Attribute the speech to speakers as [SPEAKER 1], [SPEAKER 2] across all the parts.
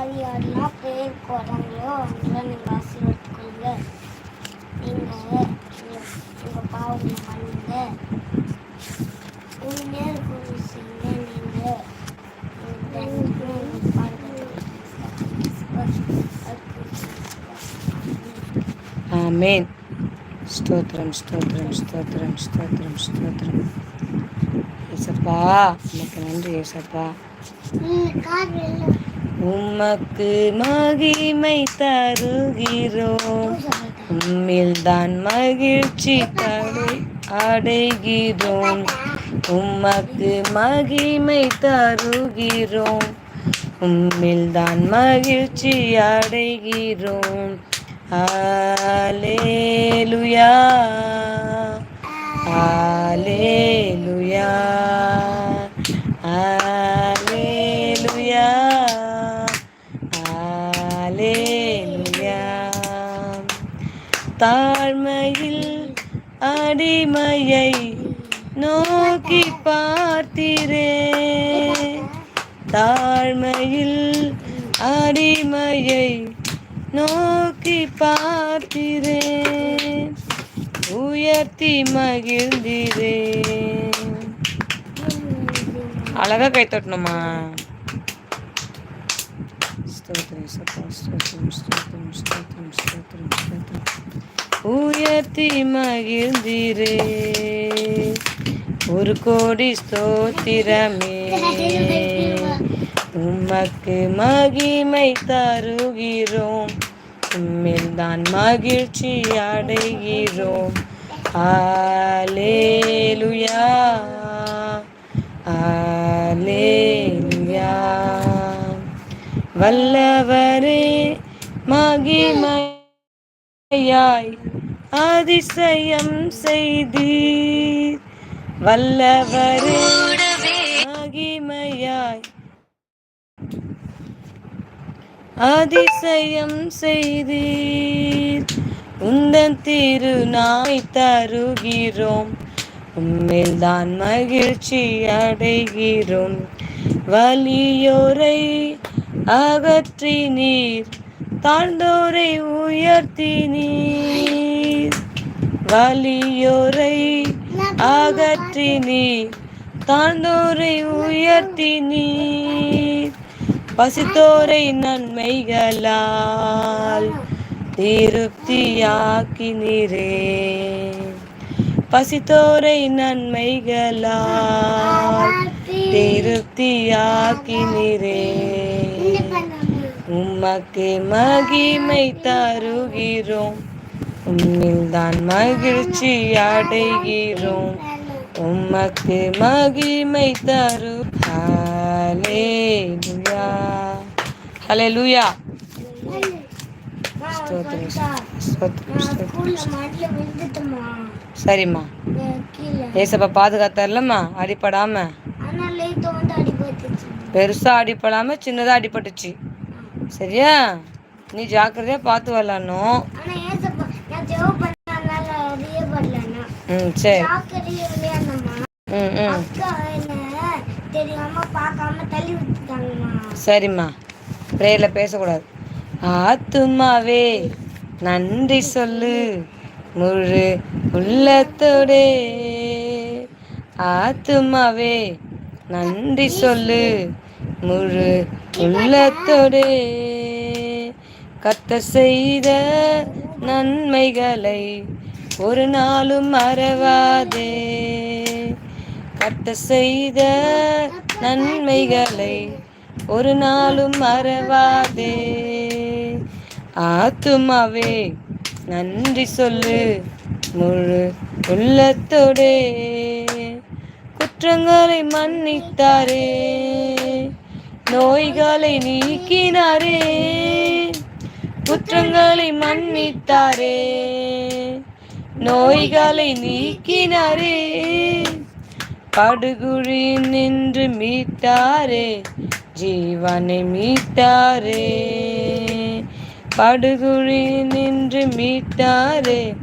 [SPEAKER 1] யார் யாரெல்லாம் பேருக்கு வராங்களோ அவங்களாம் நீங்கள் ஆசீர்வதிக்கொள்ளுங்க நீங்கள் உங்கள் பாவங்களை பண்ணுங்க உண்மையாக கொஞ்சம் செய்யுங்க. நீங்கள்
[SPEAKER 2] ஆமேன். ஸ்தோத்திரம் ஸ்தோத்திரம் ஸ்தோத்திரம் ஸ்தோத்திரம் ஸ்தோத்திரம். ஏசப்பா உமக்கு நன்றி ஏசப்பா. உமக்கு மகிமை தருகிறோம் உம்மில் தான் மகிழ்ச்சி தடை அடைகிறோம். உமக்கு மகிமை தருகிறோம். உம்மில் தான் மகிழ்ச்சி அடைகிறோம். ஆலேலுயா ஆலேலுயா தாழ்மையில் அடிமையை நோக்கி பார்த்திரே. தாழ்மையில் அடிமையை நோக்கி பார்த்திரே. உயர்த்தி மகிழ்ந்திரே. அழகா கை தட்டணுமா? ஸ்தோத்திரம் ஸ்தோத்திரம் ஸ்தோத்திரம் ஸ்தோத்திரம் ஸ்தோத்திரம் ஸ்தோத்திரம் ஸ்தோத்திரம் உயர்த்தி மகிழ்ந்திரே ஒரு கோடி ஸ்தோத்திரமே உமக்கு மகிமை தருகிறோம் உம்மில் தான் மகிழ்ச்சி அடைகிறோம் ஆலேலுயா ஆலே வல்லவரே மகிமையாய் அதிசயம் செய்தீர். வல்லவரே மகிமையாய் அதிசயம் செய்தீர். உந்தன் திருநாய் தருகிறோம் உம்மில் தான் மகிழ்ச்சி அடைகிறோம். வலியோரை அகற்றி நீர் தாழ்ந்தோரை உயர்த்தி நீர் வலியோரை அகற்றி நீர் தாழ்ந்தோரை உயர்த்தி நீர் பசித்தோரை நன்மைகளால் திருப்தியாக்கினீரே. பசித்தோரை நன்மைகளால் திருப்தியாக்கினீரே. உமக்கு மகிமை தருகிறோம். உம்மில் தான் மகிழ்ச்சி அடைகிறோம். உமக்கு மகிமை தரு ஹalleluya. ஸ்தோத்திரம் ஸ்தோத்திரம் ஸ்தோத்திரம். சரிம்மா. ஏசப்பா பாதுகாத்தார்லம்மா அடிப்படாம பெருசா அடிப்படாம சின்னதா அடிபட்டுச்சு. சரியா? நீ ஜாக்கிரதையா பார்த்து வரலானும் ம் சரி. ம் ம். சரிம்மா. ப்ரேயரில் பேசக்கூடாது. ஆத்துமாவே நன்றி சொல்லு. முழு உள்ளத்தோடே. ஆத்துமாவே நன்றி சொல்லு. முழு உள்ளத்தோடே கத்த செய்த நன்மைகளை ஒரு நாளும் மறவாதே. கட்ட செய்த நன்மைகளை ஒரு நாளும் மறவாதே. ஆத்துமாவே நன்றி சொல்லு முழு உள்ளத்தோடே. குற்றங்களை மன்னித்தாரே. நோய்களை நீக்கினாரே. குற்றங்களை மன்னித்தாரே. நோய்களை நீக்கினாரே. படுகுழி நின்று மீட்டாரே. ஜீவனை மீட்டாரே. படுகுழி நின்று மீட்டாரே.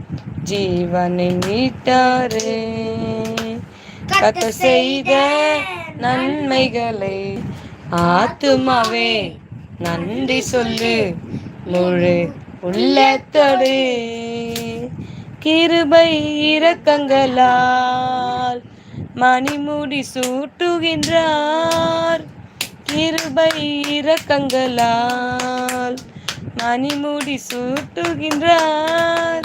[SPEAKER 2] ஜீவனை மீட்டாரே. கத்த செய்த நன்மைகளை ஆத்துமாவே நன்றி சொல்லு. முழு உள்ளத்தோடு கிருபை இரக்கங்களால் மணிமுடி சூட்டுகின்றார். கிருபை இரக்கங்களால் மணிமுடி சூட்டுகின்றார்.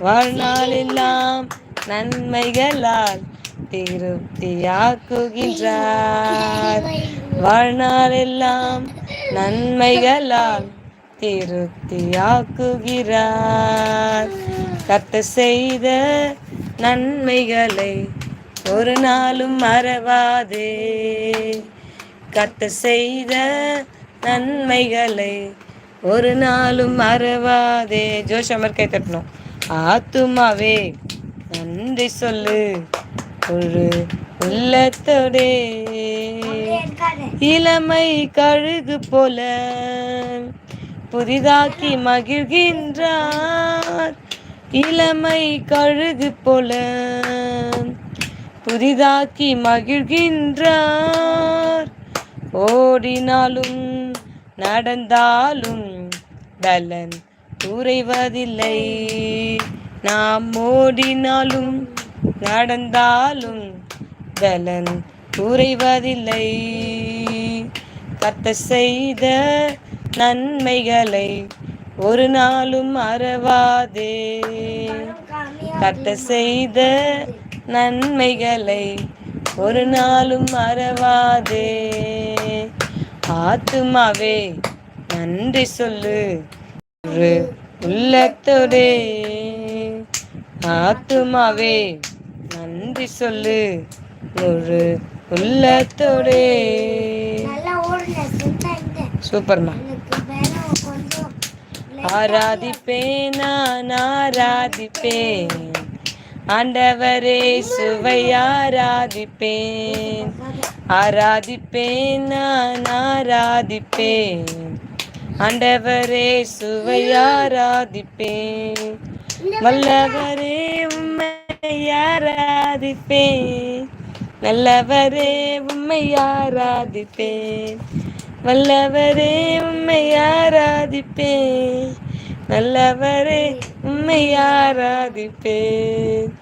[SPEAKER 2] வாழ்நாளெல்லாம் நன்மைகளால் திருப்தியாக்குகின்றார். வாழ்நாளெல்லாம் நன்மைகளால் திருப்தியாக்குகிறார். கத்த செய்த நன்மைகளை ஒரு நாளும் மறவாதே. கத்த செய்த நன்மைகளை ஒரு நாளும் மறவாதே. ஜோஷமர் கை தட்டணும். ஆத்துமாவே நன்றி சொல்லு. ஒரு உள்ளத்தோடே. இளமை கழுகு போல புதிதாக்கி மகிழ்கின்றார். இளமை கழுகு போல புதிதாக்கி மகிழ்கின்றார். ஓடினாலும் நடந்தாலும் பலன் குறைவதில்லை. நாம் ஓடினாலும் நடந்தாலும் பலன் குறைவதில்லை. கத்த செய்த நன்மைகளை ஒரு நாளும் அறவாதே கத்த செய்த நன்மைகளை ஒரு நாளும் மறவாதே. ஆத்துமாவே நன்றி சொல்லு ஒரு உள்ளத்தோடே. ஆத்துமாவே நன்றி சொல்லு. ஒரு உள்ளத்தோடே. சூப்பர்மா. ஆராதிப்பேன் நான் ஆராதிப்பேன். ஆண்டவரே சுவை ஆராதிப்பேன். ஆராதிப்பேன் நான் ஆராதிப்பேன். ஆண்டவரே சுவை ஆராதிப்பேன். வல்லவரே உம்மை ஆராதிப்பேன். நல்லவரே உம்மை ஆராதிப்பேன். வல்லவரே உம்மை ஆராதிப்பேன். நல்லவரே உம்மை ஆராதிப்பேன்.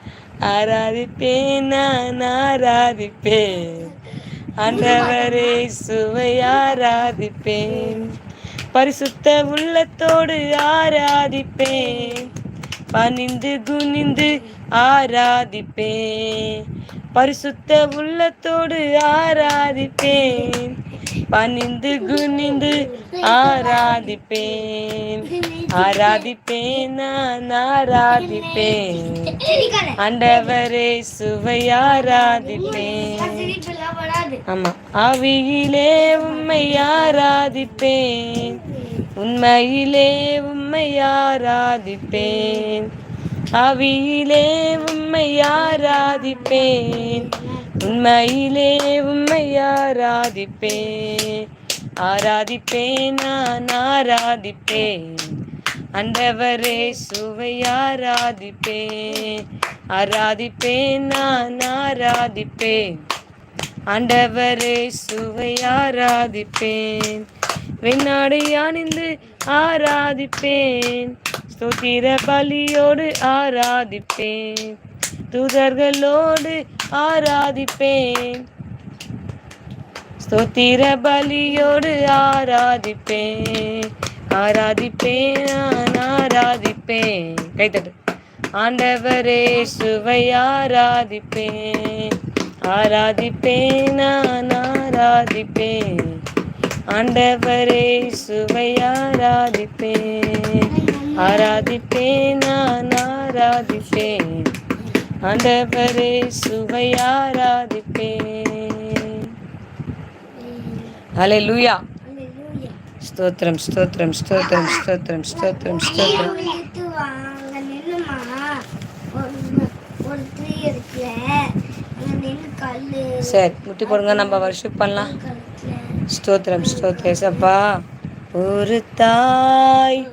[SPEAKER 2] ஆராதிப்பேன் நான் ஆராதிப்பேன். ஆண்டவரே சுவை ஆராதிப்பேன். பரிசுத்த உள்ளத்தோடு ஆராதிப்பேன். பணிந்து குனிந்து ஆராதிப்பேன். பரிசுத்த உள்ளத்தோடு ஆராதிப்பேன். பணிந்து குனிந்து ஆராதிப்பேன். ஆராதிப்பேன் நான் ஆராதிப்பேன். அண்டவரே சுவை ஆராதிப்பேன். ஆமா அவியிலே உம்மை ஆராதிப்பேன். உண்மையிலே உம்மை ஆராதிப்பேன். அவியிலே உம்மை ஆராதிப்பேன். உண்மையிலே உம்மை ஆராதிப்பேன். ஆராதிப்பேன் நான் ஆராதிப்பேன். அண்டவரே சுவை ஆராதிப்பேன். ஆராதிப்பேன் நான் ஆராதிப்பேன். ஆண்டவரே சுவை ஆராதிப்பேன். வெண்ணாடை அணிந்து ஆராதிப்பேன். ஸ்தோத்திர பலியோடு ஆராதிப்பேன். தூதர்களோடு ஆராதிப்பேன். ஸ்தோத்திர பலியோடு ஆராதிப்பேன். ஆராதிப்பேன் நான் ஆராதிப்பேன். கைத்தட்டு ஆண்டவரே சுவை ஆராதிப்பேன். ஆராதிப்பேன் நான் ஆராதிப்பேன். ஆண்டவரே சுவை ஆராதிப்பேன். ஆராதிப்பேன் நான் ஆராதிப்பேன். ஆண்டவரே சுவை ஆராதிப்பேன். ஹalleluya.
[SPEAKER 1] லூயா
[SPEAKER 2] ஸ்தோத்திரம் ஸ்தோத்திரம் ஸ்தோத்திரம் ஸ்தோத்திரம் ஸ்தோத்திரம் ஸ்தோத்திரம். சரி முட்டி போடுங்க நம்ம வருஷம் பண்ணலாம். ஸ்தோத்திரம் ஸ்தோத்ரேசப்பா ஒரு தாய்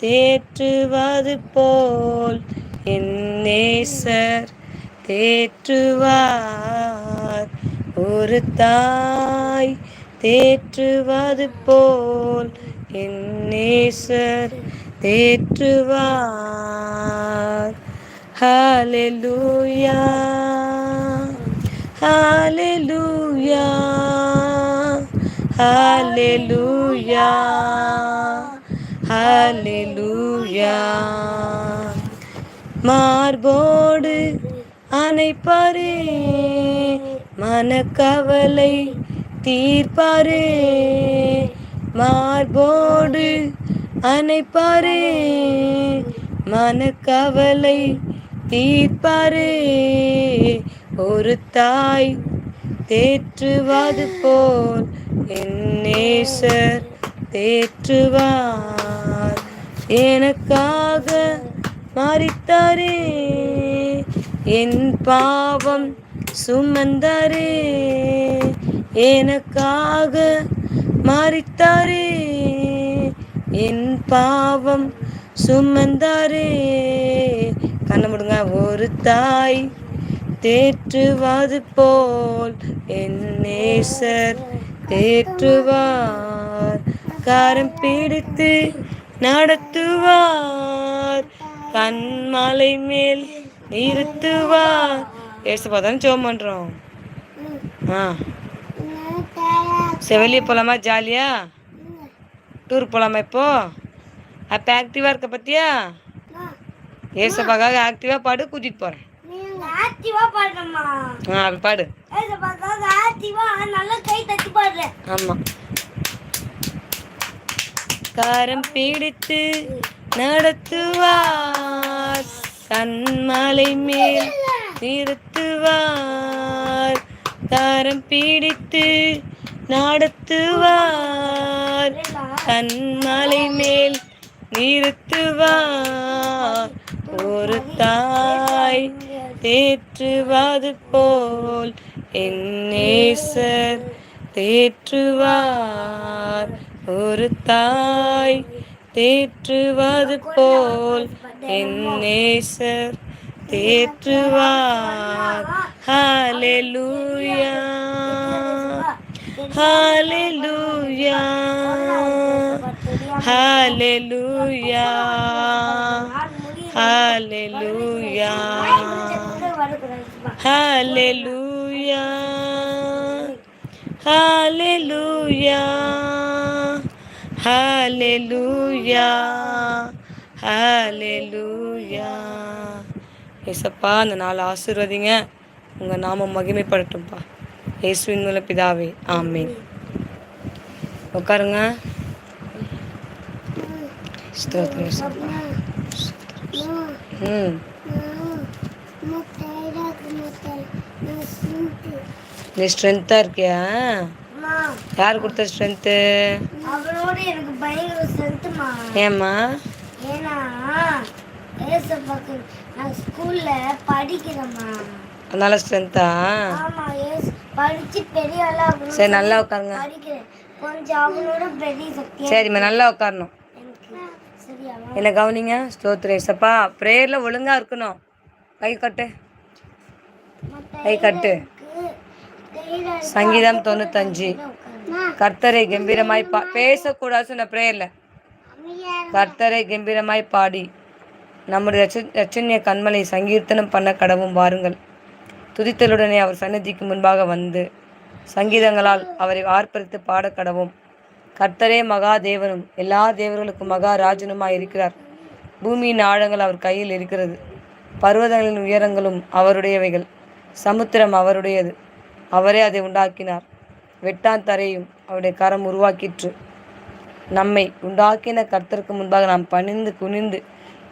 [SPEAKER 2] தேற்றுவது போல் என்னேசர் தேற்றுவார். ஒரு தாய் தேற்றுவது போல் என்னேசர் தேற்றுவார். ஹாலெலூயா ஹாலெலூயா ஹalleluya ஹalleluya மார்போடு அணைப்பாரே மனக்கவலை தீர்ப்பாரே. மார்போடு அணைப்பாரே மனக்கவலை தீர்ப்பாரே. ஒரு தாய் தேற்றுவது போல் என்னேசர் தேற்றுவார். எனக்காக மறித்தாரே என் பாவம் சுமந்தாரே எனக்காக மறித்தாரே என் பாவம் சுமந்தாரே. கண்ண முடுங்க ஒரு தாய் தேற்றுவது போல் என் நேசர் தேற்றுவார் காரம் பிடித்து நடத்துவார். கண்மலை மேல் நிறுத்துவார். ஏசப்பா தானே ஜோம் பண்ணுறோம் ஆ. சரி வெளியே போகலாமா ஜாலியா? டூர் போகலாமா இப்போ? அப்போ ஆக்டிவாக இருக்க பத்தியா? ஏசப்பாக்காக ஆக்டிவாக பாடு கூட்டிகிட்டு போகிறேன் ஆமா. காரம் பிடித்து நடத்துவார் கண்மலை மேல் நிறுத்துவார் தாரம் பிடித்து நடத்துவார் கண்மலை மேல் நிறுத்துவார் ஒரு தாய் தேற்றுவது போல் என் தேற்றுவார். ஒரு தாய் தேற்றுவது போல் என் நேசர் தேற்றுவார். ஹalleluya. ஹalleluya. ஹalleluya. ஹalleluya ஹalleluya ஹalleluya ஹalleluya ஹalleluya ஏசப்பா அந்த நாள் ஆசீர்வதிங்க. உங்கள் நாமம் மகிமைப்படட்டும்ப்பா இயேசுவின் மூல பிதாவே ஆமீன். உட்காருங்க. ஸ்தோத்திரம் ஏசப்பா. நீ ஸ்ட்ரென்த்தாக இருக்கியா யார் கொடுத்த ஸ்ட்ரென்த்து
[SPEAKER 1] அவரோட எனக்கு பயங்கர செலுத்துமா
[SPEAKER 2] ஏம்மா
[SPEAKER 1] ஏன்னா ஏசப்பாக்கு நான் ஸ்கூல்ல படிக்கிறேம்மா
[SPEAKER 2] அதனால ஸ்ட்ரென்த்தா
[SPEAKER 1] ஆமா ஏசு படிச்சு பெரிய ஆளா
[SPEAKER 2] சரி நல்லா உட்காருங்க
[SPEAKER 1] படிக்கிறேன் கொஞ்சம் அவனோட பெரிய சக்தியா
[SPEAKER 2] சரிம்மா நல்லா உட்காரணும் என்ன கவனிங்க ஸ்தோத்ரேசப்பா ப்ரேயரில் ஒழுங்காக இருக்கணும். கை கட்டு. கை கட்டு. சங்கீதம் தொண்ணூத்தஞ்சு. கர்த்தரை கம்பீரமாய் பா பேசக்கூடாது சொன்ன ப்ரேயரில் கர்த்தரை கம்பீரமாய் பாடி. நம்முடைய ரட்ச- கண்மலை சங்கீர்த்தனம் பண்ண கடவும் வாருங்கள். துதித்தலுடனே அவர் சன்னதிக்கு முன்பாக வந்து சங்கீதங்களால் அவரை ஆர்ப்பரித்து பாட கடவும். கர்த்தரே மகா தேவனும் எல்லா தேவர்களுக்கும் மகா ராஜனுமாய் இருக்கிறார். பூமியின் ஆழங்கள் அவர் கையில் இருக்கிறது. பர்வதங்களின் உயரங்களும் அவருடையவைகள். சமுத்திரம் அவருடையது. அவரே அதை உண்டாக்கினார். வெட்டான் தரையும் அவருடைய கரம் உருவாக்கிற்று. நம்மை உண்டாக்கின கர்த்தருக்கு முன்பாக நாம் பணிந்து குனிந்து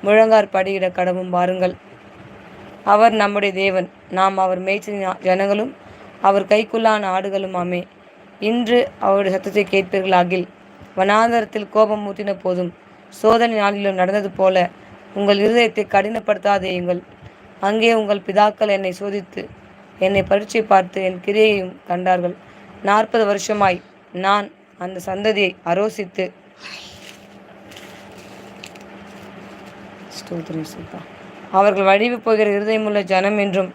[SPEAKER 2] முழங்கார் படியிட கடவும் பாருங்கள் அவர் நம்முடைய தேவன். நாம் அவர் மேய்ச்சல் ஜனங்களும் அவர் கைக்குள்ளான ஆடுகளும் ஆமே இன்று அவருடைய சத்தத்தை கேட்பீர்களாகில். வனாந்தரத்தில் கோபம் ஊற்றின போதும் சோதனை நாளிலும் நடந்தது போல உங்கள் இருதயத்தை கடினப்படுத்தாதேயுங்கள் அங்கே உங்கள் பிதாக்கள் என்னை சோதித்து என்னை பரீட்சை பார்த்து என் கிரியையும் கண்டார்கள். நாற்பது வருஷமாய் நான் அந்த சந்ததியை அரோசித்து அவர்கள் வழிவு போகிற இருதயமுள்ள ஜனம் என்றும்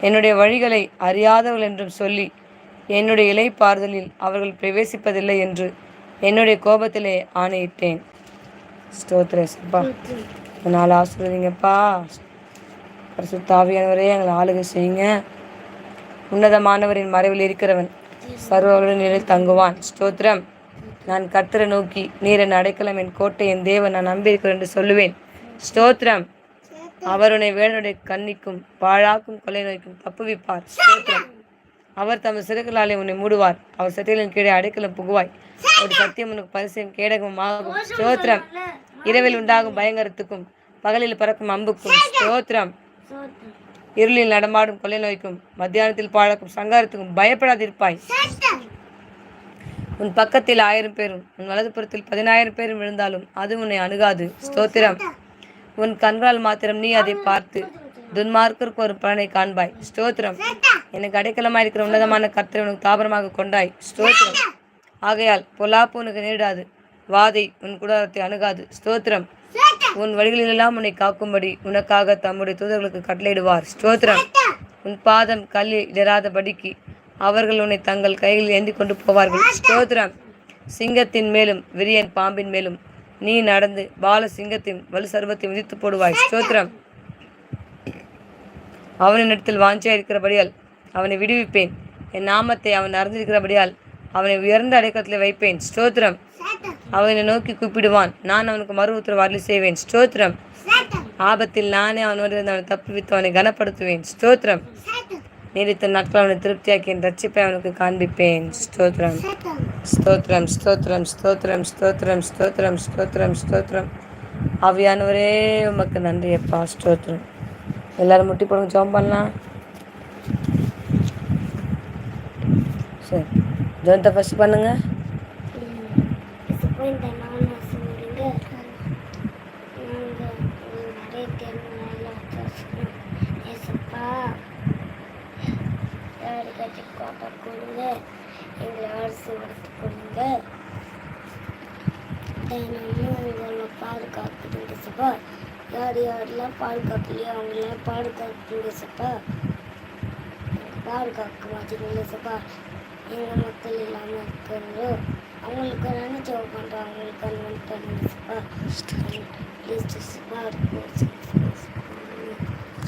[SPEAKER 2] என்னுடைய வழிகளை அறியாதவர்கள் என்றும் சொல்லி என்னுடைய இலைப்பாறுதலில் அவர்கள் பிரவேசிப்பதில்லை என்று என்னுடைய கோபத்திலே ஆணையிட்டேன். ஸ்தோத்திரேசப்பா நாலு ஆசிர்வதிங்கப்பா. பரிசுத்தாவியானவரே எங்களை ஆளுகை செய்யுங்க. உன்னதமானவரின் மறைவில் இருக்கிறவன் சர்வவருடன் நிலை தங்குவான். ஸ்தோத்திரம். நான் கர்த்தரை நோக்கி நீர் என் அடைக்கலம் என் கோட்டை என் தேவன் நான் நம்பியிருக்கிறேன் என்று சொல்லுவேன். ஸ்தோத்திரம். அவருடைய வேலனுடைய வேடனுடைய கண்ணிக்கும் பாழாக்கும் கொலை நோய்க்கும் தப்புவிப்பார். ஸ்தோத்திரம். அவர் தமது சிறகுகளாலே உன்னை மூடுவார். அவர் சட்டைகளின் கீழே அடைக்கலம் புகுவாய். ஒரு சத்தியம் உனக்கு பரிசயம் கேடகமும் ஆகும். ஸ்தோத்திரம். இரவில் உண்டாகும் பயங்கரத்துக்கும் பகலில் பறக்கும் அம்புக்கும் ஸ்தோத்திரம். இருளில் நடமாடும் கொள்ளை நோய்க்கும் மத்தியானத்தில் பாழக்கும் சங்காரத்துக்கும் பயப்படாதிருப்பாய். உன் பக்கத்தில் ஆயிரம் பேரும் உன் வலதுபுறத்தில் பதினாயிரம் பேரும் விழுந்தாலும் அது உன்னை அணுகாது. ஸ்தோத்திரம். உன் கண்களால் மாத்திரம் நீ அதை பார்த்து துன்மார்க்கருக்கு ஒரு பலனை காண்பாய். ஸ்தோத்திரம். எனக்கு அடைக்கலமாய் இருக்கிற உன்னதமான கர்த்தரை உனக்கு தாபரமாக கொண்டாய். ஸ்தோத்திரம். ஆகையால் பொல்லாப்பு உனக்கு நேரிடாது வாதை உன் குடாரத்தை அணுகாது. ஸ்தோத்திரம். உன் வழிகளிலெல்லாம் உன்னை காக்கும்படி உனக்காக தம்முடைய தூதர்களுக்கு கட்டளையிடுவார். ஸ்தோத்திரம். உன் பாதம் கல்லில் இடராதபடிக்கு அவர்கள் உன்னை தங்கள் கைகளில் ஏந்தி கொண்டு போவார்கள். ஸ்தோத்திரம். சிங்கத்தின் மேலும் விரியன் பாம்பின் மேலும் நீ நடந்து பால சிங்கத்தின் வலு சர்வத்தை மிதித்து போடுவாய் ஸ்தோத்திரம். அவனிடத்தில் வாஞ்சியாக இருக்கிறபடியால் அவனை விடுவிப்பேன். என் நாமத்தை அவன் அறிந்திருக்கிறபடியால் அவனை உயர்ந்த அடைக்கத்தில் வைப்பேன். ஸ்தோத்திரம். அவனை நோக்கி கூப்பிடுவான். நான் அவனுக்கு மறு உத்தரவு அருளி செய்வேன். ஸ்தோத்திரம். ஆபத்தில் நானே அவனோடு இருந்து அவனை தப்புவித்து அவனை கனப்படுத்துவேன். ஸ்தோத்திரம். நீடித்த நாட்கள் அவனை திருப்தியாக்கி என் ரட்சிப்பை அவனுக்கு காண்பிப்பேன். ஸ்தோத்திரம். ஸ்தோத்திரம். ஸ்தோத்திரம். ஸ்தோத்திரம். ஸ்தோத்திரம். ஸ்தோத்திரம். ஸ்தோத்திரம். ஸ்தோத்திரம். அவையானவரே உமக்கு நன்றியப்பா ஸ்தோத்திரம். எல்லோரும் முட்டி போடுங்க ஜோம் பண்ணலாம். சரி ஜோன்த்தை ஃபஸ்ட் பண்ணுங்க.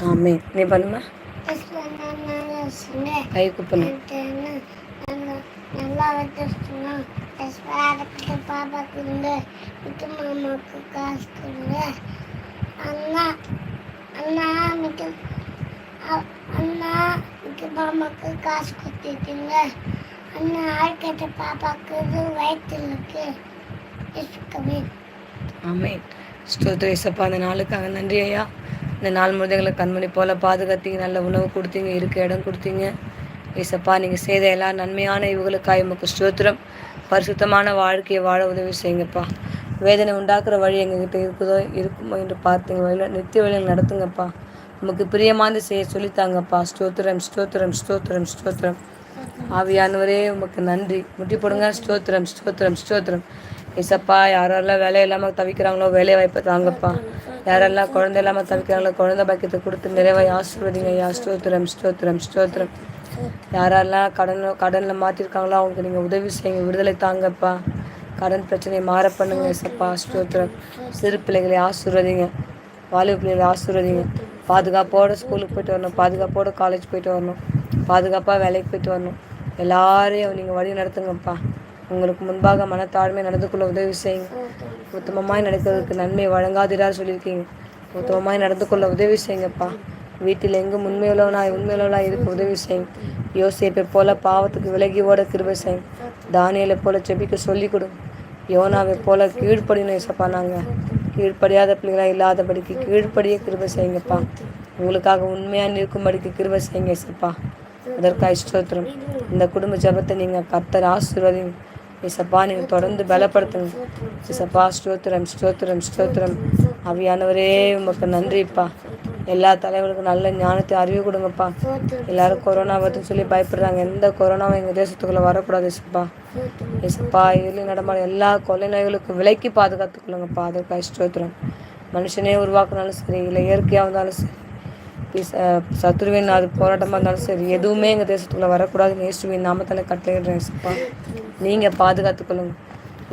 [SPEAKER 2] ఆమె నీ
[SPEAKER 1] పనుమా
[SPEAKER 2] పైకి పను
[SPEAKER 1] நல்லா வச்சுருக்கோம் வேலைக்கு பாப்பாக்கு உண்டு மிட்டு மாமாவுக்கு காசு உண்டு அண்ணா அண்ணா மிட்டு அண்ணா மிட்டு மாமாவுக்கு காசு கொடுத்துருக்கீங்க அண்ணா ஆழ்கட்ட பாப்பாக்கு இது வயிற்றில் இருக்கு
[SPEAKER 2] ஆமே ஸ்தோத்திரேசப்பா அந்த நாளுக்காக நன்றி ஐயா. இந்த நாள் முழுதைகளை கண்மணி போல பாதுகாத்தீங்க நல்ல உணவு கொடுத்தீங்க இருக்க இடம் கொடுத்தீங்க. ஏசப்பா நீங்கள் செய்த எல்லா நன்மையான இவங்களுக்காக உமக்கு ஸ்தோத்திரம். பரிசுத்தமான வாழ்க்கையை வாழ உதவி செய்யுங்கப்பா. வேதனை உண்டாக்குற வழி எங்ககிட்ட இருக்குதோ இருக்குமோ என்று பார்த்தீங்க. வழியில் நித்திய வழியில் நடத்துங்கப்பா. உமக்கு பிரியமானது செய்ய சொல்லித்தாங்கப்பா. ஸ்தோத்திரம் ஸ்தோத்திரம் ஸ்தோத்திரம் ஸ்தோத்திரம். ஆவியானவரே உமக்கு நன்றி. முட்டி போடுங்க. ஸ்தோத்திரம் ஸ்தோத்திரம் ஸ்தோத்திரம். இசப்பா யாரெல்லாம் வேலை இல்லாமல் தவிக்கிறாங்களோ வேலை வாய்ப்பை தாங்கப்பா. யாரெல்லாம் குழந்தை இல்லாமல் தவிக்கிறாங்களோ குழந்தை பாக்கியத்தை கொடுத்து நிறைவாய் ஆசீர்வதிங்க. ஐயா ஸ்தோத்திரம் ஸ்தோத்திரம் ஸ்தோத்திரம். யாரெல்லாம் கடன் கடனில் மாற்றிருக்காங்களோ அவங்களுக்கு நீங்கள் உதவி செய்யுங்க. விடுதலை தாங்கப்பா. கடன் பிரச்சனையை மாற பண்ணுங்க இசப்பா ஸ்தோத்திரம். சிறு பிள்ளைகளை ஆசீர்வதிங்க. வாலிப பிள்ளைகளை ஆசீர்வதிங்க. பாதுகாப்போடு ஸ்கூலுக்கு போயிட்டு வரணும். பாதுகாப்போட காலேஜ் போயிட்டு வரணும். பாதுகாப்பாக வேலைக்கு போயிட்டு வரணும். எல்லாரையும் நீங்கள் வழி நடத்துங்கப்பா உங்களுக்கு முன்பாக மனத்தாழ்மை நடந்து கொள்ள உதவி செய்யுங்க. உத்தமமாய் நடக்கிறதுக்கு நன்மை வழங்காதிரார் சொல்லியிருக்கீங்க. உத்தமமாய் நடந்து கொள்ள உதவி செய்யுங்கப்பா. வீட்டில் எங்கும் உண்மையுள்ளவனாய் உண்மையுள்ளவனாய் இருக்க உதவி செய்யும் யோசிப்பை போல பாவத்துக்கு விலகி ஓட கிருபை செய்யும் தானியலை போல செபிக்க சொல்லிக் கொடு. யோனாவை போல கீழ்ப்படினோம் இசப்பா நாங்கள் கீழ்ப்படியாத பிள்ளைகளாக இல்லாதபடிக்கு கீழ்ப்படிய கிருபை செய்யுங்கப்பா. உங்களுக்காக உண்மையாக நிற்கும்படிக்கு கிருபை செய்யுங்க இசப்பா அதற்காக ஸ்தோத்திரம். இந்த குடும்ப ஜெபத்தை நீங்கள் கர்த்தர் ஆசீர்வதிங்க. இசப்பா நீங்கள் தொடர்ந்து பலப்படுத்துங்க இசப்பா ஸ்தோத்திரம் ஸ்தோத்திரம் ஸ்தோத்திரம். அவியானவரே உமக்கு நன்றிப்பா. எல்லா தலைவர்களுக்கும் நல்ல ஞானத்தை அறிவு கொடுங்கப்பா. எல்லாரும் கொரோனா பற்றி சொல்லி பயப்படுறாங்க. எந்த கொரோனாவும் எங்கள் தேசத்துக்குள்ளே வரக்கூடாது இசப்பா இசப்பா இதில் நடமாட எல்லா கொலை நோய்களுக்கும் விலைக்கு பாதுகாத்துக்கொள்ளுங்கப்பா அதற்காக ஸ்தோத்திரம். மனுஷனே உருவாக்குனாலும் சரி இல்லை இயற்கையாக இருந்தாலும் சரி. சத்துருவின் அது போராட்டமாக இருந்தாலும் சரி எதுவுமே எங்கள் தேசத்துக்குள்ளே வரக்கூடாது இயேசுவின் நாமத்தில் கட்டளையிடுறேன் ஏசப்பா நீங்கள் பாதுகாத்துக்கொள்ளுங்க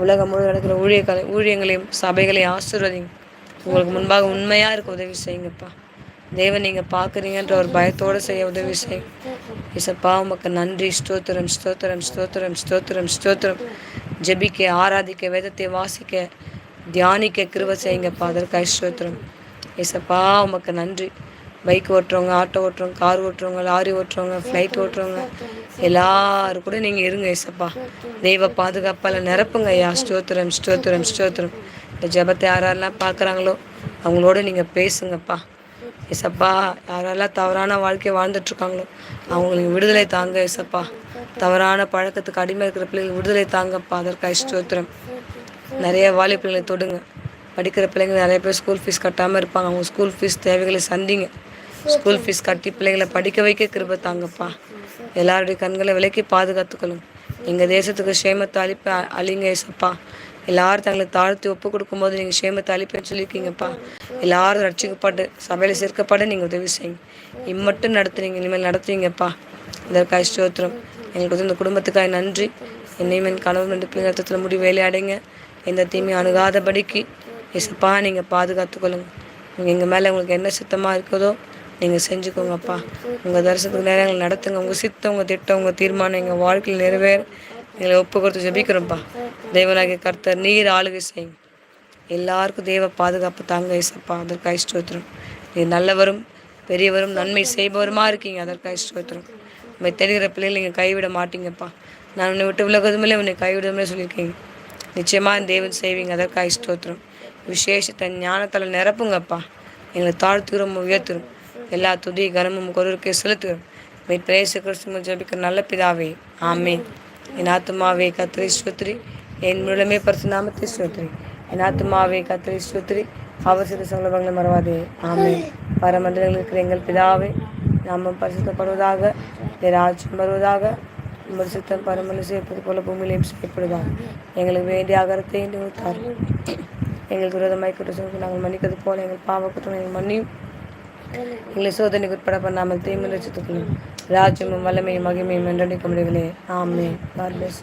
[SPEAKER 2] உலகம் முழு நடக்கிற ஊழியர்களை ஊழியங்களையும் சபைகளையும் ஆசீர்வதிங்க. உங்களுக்கு முன்பாக உண்மையாக இருக்க உதவி செய்யுங்கப்பா. தேவன் நீங்கள் பார்க்குறீங்கன்ற ஒரு பயத்தோடு செய்ய உதவி செய்யும் இசப்பா உமக்கு நன்றி ஸ்தோத்திரம் ஸ்தோத்திரம் ஸ்தோத்திரம் ஸ்தோத்திரம் ஸ்தோத்திரம். ஜெபிக்க ஆராதிக்க வேதத்தை வாசிக்க தியானிக்க கிருவ செய்யுங்கப்பா. அதற்காக ஸ்தோத்திரம். இசப்பா உமக்கு நன்றி. பைக் ஓட்டுறவங்க ஆட்டோ ஓட்டுறவங்க கார் ஓட்டுறவங்க லாரி ஓட்டுறவங்க ஃப்ளைட் ஓட்டுறவங்க எல்லாரும் கூட நீங்கள் இருங்க ஏசப்பா. தெய்வ பாதுகாப்பால் நிரப்புங்க ஐயா. ஸ்டோத்திரம் ஸ்டோத்திரம் ஸ்டோத்திரம் இந்த ஜெபத்தை யாரெல்லாம் பார்க்குறாங்களோ அவங்களோட நீங்கள் பேசுங்கப்பா. ஏசப்பா யாரெல்லாம் தவறான வாழ்க்கையை வாழ்ந்துட்டுருக்காங்களோ அவங்களுக்கு விடுதலை தாங்க ஏசப்பா. தவறான பழக்கத்துக்கு அடிமை இருக்கிற பிள்ளைங்களுக்கு விடுதலை தாங்கப்பா. அதற்காக ஸ்டோத்திரம் நிறைய வாலி பிள்ளைங்களை தொடுங்க. படிக்கிற பிள்ளைங்க நிறைய பேர் ஸ்கூல் ஃபீஸ் கட்டாமல் இருப்பாங்க. அவங்க ஸ்கூல் ஃபீஸ் தேவைகளை சந்திங்க. ஸ்கூல் ஃபீஸ் கட்டி பிள்ளைகளை படிக்க வைக்க கிருப தாங்கப்பா. எல்லாருடைய கண்களை விலக்கி பாதுகாத்துக்கொள்ளுங்க எங்கள் தேசத்துக்கு சேமத்தை அழிப்ப அழிங்க ஏசப்பா. எல்லாரும் தங்களை தாழ்த்தி ஒப்பு கொடுக்கும்போது நீங்கள் சேமத்தை அழிப்பேன்னு சொல்லியிருக்கீங்கப்பா. எல்லாரும் ரட்சிக்கப்பட்டு சபையில் சேர்க்கப்பட நீங்கள் உதவி செய்யுங்க. இம்மட்டும் நடத்துறீங்க இனிமேல் நடத்துவீங்கப்பா. இதற்காக ஸ்தோத்திரம். எங்களுக்கு இந்த குடும்பத்துக்காக நன்றி. என்னையும் என் கணவன் ரெண்டு பிள்ளைங்க ரத்தத்தில் முடி வேலையடைங்க எந்த தீமையும் அணுகாதபடிக்கு இசப்பா நீங்கள் பாதுகாத்துக்கொள்ளுங்க. நீங்கள் எங்கள் மேலே உங்களுக்கு என்ன சுத்தமாக இருக்குதோ நீங்கள் செஞ்சுக்கோங்கப்பா. உங்கள் தரிசனத்துக்கு நேரம் எங்களை நடத்துங்க. உங்கள் சித்தம் உங்கள் திட்டம் உங்கள் தீர்மானம் எங்கள் வாழ்க்கையில் நிறைவேற. எங்களை ஒப்பு கொடுத்து ஜெபிக்கிறோம்ப்பா. தேவனாகிய கர்த்தர் நீர் ஆளுகை செய்யும். எல்லாருக்கும் தெய்வ பாதுகாப்பு தாங்க இசப்பா அதற்காக ஸ்தோத்திரம். நீர் நல்லவரும் பெரியவரும் நன்மை செய்பவருமா இருக்கீங்க. அதற்காக ஸ்தோத்திரம். உண்மை தெரிகிற பிள்ளைகள் நீங்கள் கைவிட மாட்டீங்கப்பா. நான் உன்னை விட்டு விலகுதுமில்லை உன்னை கைவிடுதுமில்லை சொல்லியிருக்கீங்க. நிச்சயமாக தேவன் செய்வீங்க. அதற்காக ஸ்தோத்திரம். விசேஷத்தை ஞானத்தால் நிரப்புங்கப்பா. எங்களை தாழ்த்துகிறோம் உயர்த்துறோம் எல்லா துதி கனமும் கொருக்கே செலுத்துகிறோம் மெய் பிரேசு கிறிஸ்துவ ஜபிக்கிற நல்ல பிதாவே ஆமேன். என் ஆத்மாவே கத்திரி ஸ்தோத்திரி. என் முழுமே பரிசு நாமத்தை ஸ்தோத்திரி. என் ஆத்மாவே கத்திரி ஸ்தோத்திரி. அவசர சங்கலபங்களை மறவாதே ஆமே பரமண்டலங்கள் இருக்கிற எங்கள் பிதாவே நாமம் பரிசுத்தப்படுவதாக என் ராஜ்யம் வருவதாக உங்கள் சித்தம் பரமல செய்யப்பது போல பூமியிலையும் செய்யப்படுவதாக எங்களுக்கு வேண்டிய அகரத்தை என்று தாரும் எங்களுக்கு விரோதமாய் குற்றம் நாங்கள் மன்னிக்கிறது போல எங்கள் பாவ குற்றம் எங்கள் மன்னியும். எங்களை சோதனைக்கு உட்பட பண்ணாமல் தீமை ரசித்துக்கொள்ளும் ராஜ்யமும் வல்லமையும் மகிமையும் என்றடிக்க முடியவில்லை ஆமே God bless.